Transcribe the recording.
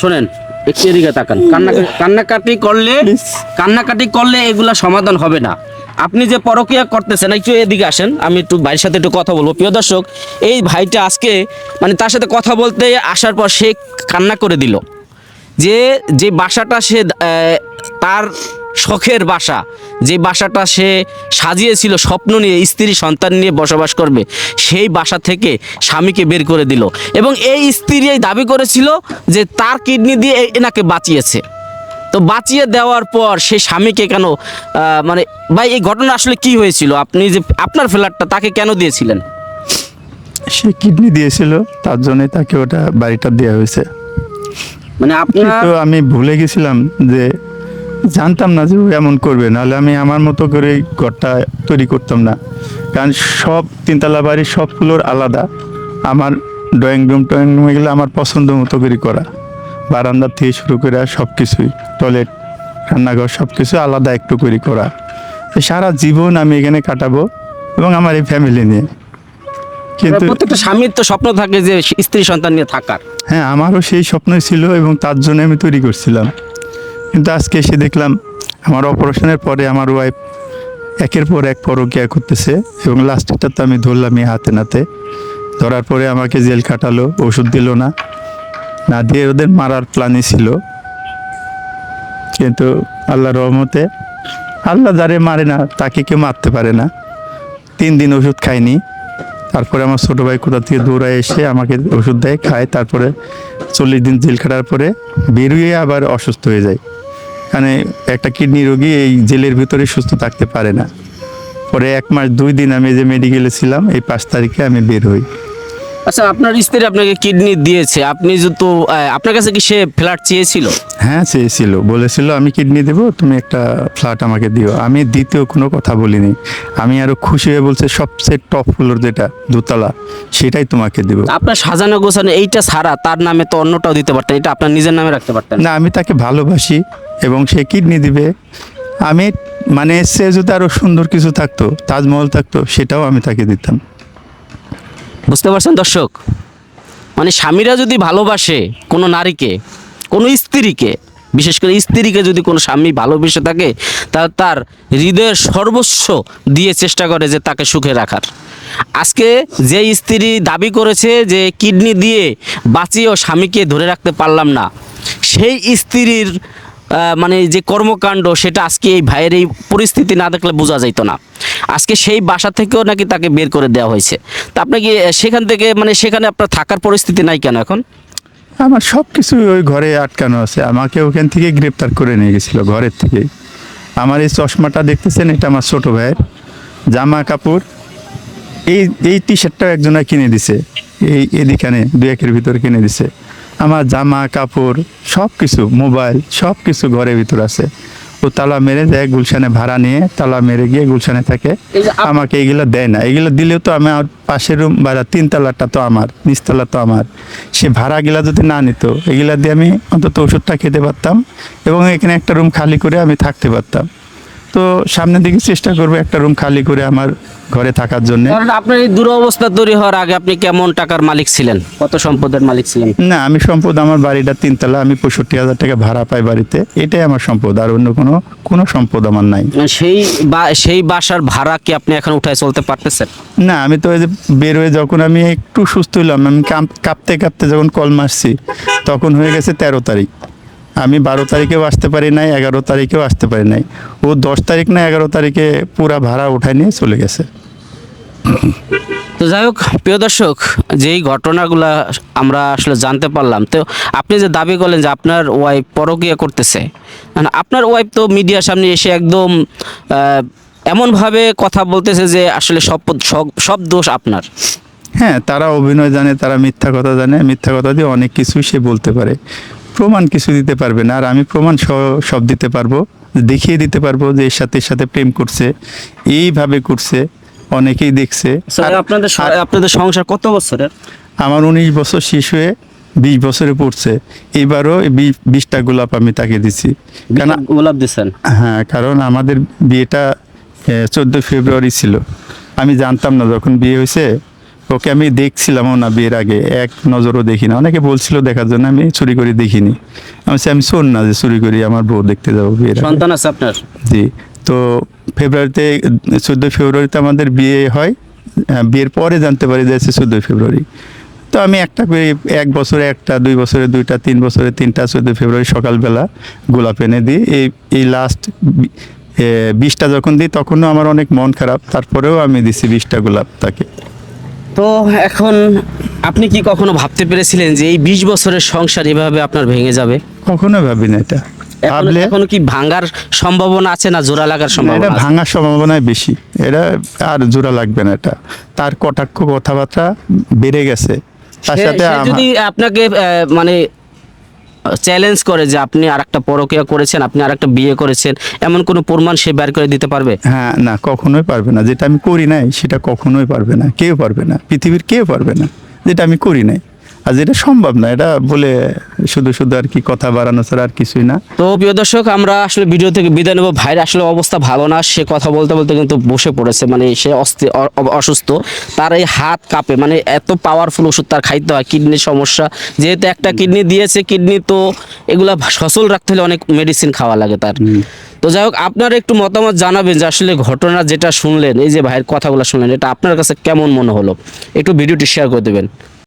শোনেন একটু এদিকে তাকান। কান্না কান্নাকাটি করলে কান্নাকাটি করলে এগুলা সমাধান হবে না। আপনি যে পরকিয়া করতেছেন একটু এদিকে আসেন আমি একটু ভাইয়ের সাথে একটু কথা বলব। প্রিয় দর্শক এই ভাইটা আজকে মানে তার সাথে কথা বলতে আসার পর সে কান্না করে দিল। যে যে বাসাটা সে তার শখের বাসা। যে বাসাটা সে সাজিয়েছিল স্বপ্ন নিয়ে স্ত্রী সন্তান নিয়ে বসবাস করবে সেই বাসা থেকে স্বামীকে বের করে দিল। এবং এই স্ত্রী এই দাবি করেছিল যে তার কিডনি দিয়ে এনাকে বাঁচিয়েছে। তো বাঁচিয়ে দেওয়ার পর সেই স্বামীকে কেন আহ, মানে ভাই এই ঘটনা আসলে কি হয়েছিল? আপনি যে আপনার ফ্ল্যাটটা তাকে কেন দিয়েছিলেন? সে কিডনি দিয়েছিল তার জন্যই তাকে ওটা বাড়িটা দেওয়া হয়েছে। মানে আপনার কিন্তু আমি ভুলে গেছিলাম যে জানতাম না যে ও এমন করবে নাহলে আমি আমার মতো করে ঘরটা তৈরি করতাম না। কারণ সব তিনতলা বাড়ির সব ফ্লোর আলাদা। আমার ড্রয়িং রুম টয়িং রুম এগুলো আমার পছন্দ মতো করে করা। বারান্দা থেকে শুরু করে সব কিছুই টয়লেট রান্নাঘর সব কিছু আলাদা একটু করে করা। সারা জীবন আমি এখানে কাটাবো এবং আমার এই ফ্যামিলি নিয়ে। কিন্তু প্রত্যেকটা স্বামীর তো স্বপ্ন থাকে যে স্ত্রী সন্তান নিয়ে থাকার। হ্যাঁ আমারও সেই স্বপ্নই ছিল এবং তার জন্য আমি তৈরি করছিলাম। কিন্তু আজকে এসে দেখলাম আমার অপারেশনের পরে আমার ওয়াইফ একের পর এক পরকিয়া করতেছে এবং লাস্টেরটা তো আমি ধরলামই হাতে নাতে। ধরার পরে আমাকে জেল কাটালো ওষুধ দিল না। না দিয়ে ওদের মারার প্ল্যানই ছিল। কিন্তু আল্লাহ রহমতে আল্লাহ যারে মারে না, তাকে কেউ মারতে পারে না। তিন দিন ওষুধ খাইনি। তারপরে আমার ছোটো ভাই কোথা থেকে দৌড়ায় এসে আমাকে ওষুধ দেয়, খায়। তারপরে চল্লিশ দিন জেল খাটার পরে বেরিয়ে আবার অসুস্থ হয়ে যায়। মানে একটা কিডনি রোগী এই জেলের ভিতরে সুস্থ থাকতে পারে না। পরে এক মাস দুই দিন আমি যে মেডিকেলে ছিলাম, এই পাঁচ তারিখে আমি বের হই। আচ্ছা আপনার স্ত্রী আপনাকে কিডনি দিয়েছে। আপনি আহ, আপনার কাছে কি সে ফ্ল্যাট চেয়েছিল? হ্যাঁ চেয়েছিল। বলেছিল আমি কিডনি দেবো তুমি একটা ফ্ল্যাট আমাকে দিও। আমি দ্বিতীয় কোনো কথা বলিনি। আমি আরও খুশি হয়ে বলছে সবচেয়ে টপ ফ্লোর যেটা দোতলা সেটাই তোমাকে দেবো। আপনার সাজানো গোছানো এইটা ছাড়া তার নামে তো অন্যটাও দিতে পারতেন এটা আপনার নিজের নামে রাখতে পারতেন? না আমি তাকে ভালোবাসি এবং সে কিডনি দিবে। আমি মানে সে যদি আরও সুন্দর কিছু থাকতো তাজমহল থাকতো সেটাও আমি তাকে দিতাম। বুঝতে পারছেন দর্শক? মানে স্বামীরা যদি ভালোবাসে কোনো নারীকে, কোনো স্ত্রীকে, বিশেষ করে স্ত্রীকে যদি কোনো স্বামী ভালোবেসে থাকে, তা তার হৃদয়ের সর্বস্ব দিয়ে চেষ্টা করে যে তাকে সুখে রাখার। আজকে যে স্ত্রী দাবি করেছে যে কিডনি দিয়ে বাঁচিয়েও স্বামীকে ধরে রাখতে পারলাম না, সেই স্ত্রীর মানে যে কর্মকাণ্ড, সেটা আজকে এই ভাইয়ের এই পরিস্থিতি না দেখলে বোঝা যাইতো না। আজকে সেই বাসা থেকেও নাকি তাকে বের করে দেওয়া হয়েছে। তা আপনি কি সেখান থেকে মানে সেখানে আপনার থাকার পরিস্থিতি নাই কেন এখন? আমার সব কিছু ওই ঘরে আটকানো আছে। আমাকে ওখান থেকে গ্রেপ্তার করে নিয়ে গেছিল ঘরের থেকে। আমার এই চশমাটা দেখতেছেন, এটা আমার ছোট ভাইয়ের জামা কাপড়। এই এই টি শার্টটাও একজনা কিনে দিছে। এই এদিকানে দু একের ভিতরে কিনে দিছে। আমার জামা, কাপড় সব কিছু মোবাইল সব কিছু ঘরের ভিতর আছে। ও তালা মেরে দেয় গুলশানে ভাড়া নিয়ে তালা মেরে গিয়ে গুলশানে থাকে। আমাকে এগুলো দেয় না। এগুলো দিলেও তো আমি আমার পাশের রুম বা তিনতলাটা তো আমার নিচতলা তো আমার। সে ভাড়াগুলা যদি না নিত এগুলা দিয়ে আমি অন্তত ওষুধটা খেতে পারতাম এবং এখানে একটা রুম খালি করে আমি থাকতে পারতাম। তো সামনের দিকে চেষ্টা করব একটা রুম খালি করে আমার ঘরে থাকার জন্য। কারণ আপনার এই দুরবস্থা তৈরি হওয়ার আগে আপনি কেমন টাকার মালিক ছিলেন? কত সম্পদের মালিক ছিলেন? না আমি সম্পদ আমার বাড়িটা তিনতলা আমি পঁয়ষট্টি হাজার টাকা ভাড়া পাই বাড়িতে। এটাই আমার সম্পদ আর অন্য কোনো কোনো সম্পদ আমার নাই। মানে সেই বা সেই বাসার ভাড়া কি আপনি এখন উঠায় চলতে পারতেছেন? না আমি তো ওই যে বের হয়ে যখন আমি একটু সুস্থ হলাম আমি কাঁপ- কাঁপতে কাঁপতে যখন কল মারছি তখন হয়ে গেছে তেরো তারিখ। আমি বারো তারিখেও আসতে পারি নাই এগারো তারিখেও আসতে পারি নাই। ও দশ তারিখ না এগারো তারিখে পুরা ভাড়া উঠায় নিয়ে চলে গেছে। তো যাই হোক প্রিয় দর্শক যেই ঘটনাগুলা আমরা আসলে জানতে পারলাম তো আপনি যে দাবি করলেন যে আপনার ওয়াইফ পরকিয়া করতেছে মানে আপনার ওয়াইফ তো মিডিয়ার সামনে এসে একদম এমনভাবে কথা বলতেছে যে আসলে সব সব- সব দোষ আপনার। হ্যাঁ তারা অভিনয় জানে তারা মিথ্যা কথা জানে মিথ্যা কথা দিয়ে অনেক কিছুই সে বলতে পারে। প্রমাণ কিছু দিতে পারবে না আর আমি প্রমাণ সহ- সব দিতে পারব দেখিয়ে দিতে পারব যে এর সাথে সাথে প্রেম করছে এইভাবে করছে অনেকেই দেখছে। আপনাদের আপনাদের সংসার কত বছরের? আমার উনিশ বছর শেষ হয়ে বিশ বছরে পড়ছে। এবারও বিশটা গোলাপ আমি তাকে দিছি। কেন গোলাপ দিচ্ছেন হ্যাঁ কারণ আমাদের বিয়েটা চোদ্দোই ফেব্রুয়ারি ছিল। আমি জানতাম না যখন বিয়ে হয়েছে ওকে আমি দেখছিলামও না বিয়ের আগে এক নজরও দেখি না। অনেকে বলছিল দেখার জন্য আমি চুরি করে দেখিনি। আমি আমি শোন না যে চুরি করি আমার বউ দেখতে যাব বিয়ের সন্তান আছে আপনার? জি। তো ফেব্রুয়ারিতে চোদ্দোই ফেব্রুয়ারিতে আমাদের বিয়ে হয়। হ্যাঁ, বিয়ের পরে জানতে পারি যে চোদ্দোই ফেব্রুয়ারি। তো আমি একটা করে এক বছরে একটা দুই বছরে দুইটা তিন বছরে তিনটা চোদ্দোই ফেব্রুয়ারি সকালবেলা গোলাপ এনে দিই। এই এই লাস্ট বিশটা যখন দিই তখনও আমার অনেক মন খারাপ। তারপরেও আমি দিছি বিশটা গোলাপ তাকে। তো এখন আপনি কি কখনো ভাবতে পেরেছিলেন যে এই বিশ বছরের সংসার এভাবে আপনার ভেঙে যাবে? কখনো ভাবি না এটা ভাবলে এখনও কি ভাঙার সম্ভাবনা আছে না জোড়া লাগার সম্ভাবনা? ভাঙার সম্ভাবনাই বেশি। এটা আর জোড়া লাগবে না এটা। তার কটাক্ষ কথাবার্তা বেড়ে গেছে। তার সাথে যদি আপনাকে মানে চ্যালেঞ্জ করে যে আপনি আর একটা পরকিয়া করেছেন, আপনি আর একটা বিয়ে করেছেন, এমন কোনো প্রমাণ সে বের করে দিতে পারবে? হ্যাঁ না, কখনোই পারবে না। যেটা আমি করি নাই, সেটা কখনোই পারবে না, কেউ পারবে না। পৃথিবীর কেউ পারবে না। যেটা আমি করি নাই। আর যেটা সম্ভব না এটা বলে শুধু শুধু আর কি কথা বাড়ানো ছাড়া আর কিছুই না। তো প্রিয় দর্শক আমরা আসলে ভিডিও থেকে বিদায় নেব। ভাইয়ের আসলে অবস্থা ভালো না সে কথা বলতে বলতে কিন্তু বসে পড়েছে মানে সে অস্থি অসুস্থ। তার এই হাত কাঁপে মানে এত পাওয়ারফুল ওষুধ তার খাইতে হয় কিডনির সমস্যা। যেহেতু একটা কিডনি দিয়েছে কিডনি তো এগুলা সচল রাখতে হলে অনেক মেডিসিন খাওয়া লাগে তার। তো যাই হোক আপনারা একটু মতামত জানাবেন যে আসলে ঘটনা যেটা শুনলেন এই যে ভাইয়ের কথাগুলো শুনলেন এটা আপনার কাছে কেমন মনে হলো? একটু ভিডিওটি শেয়ার করে দেবেন।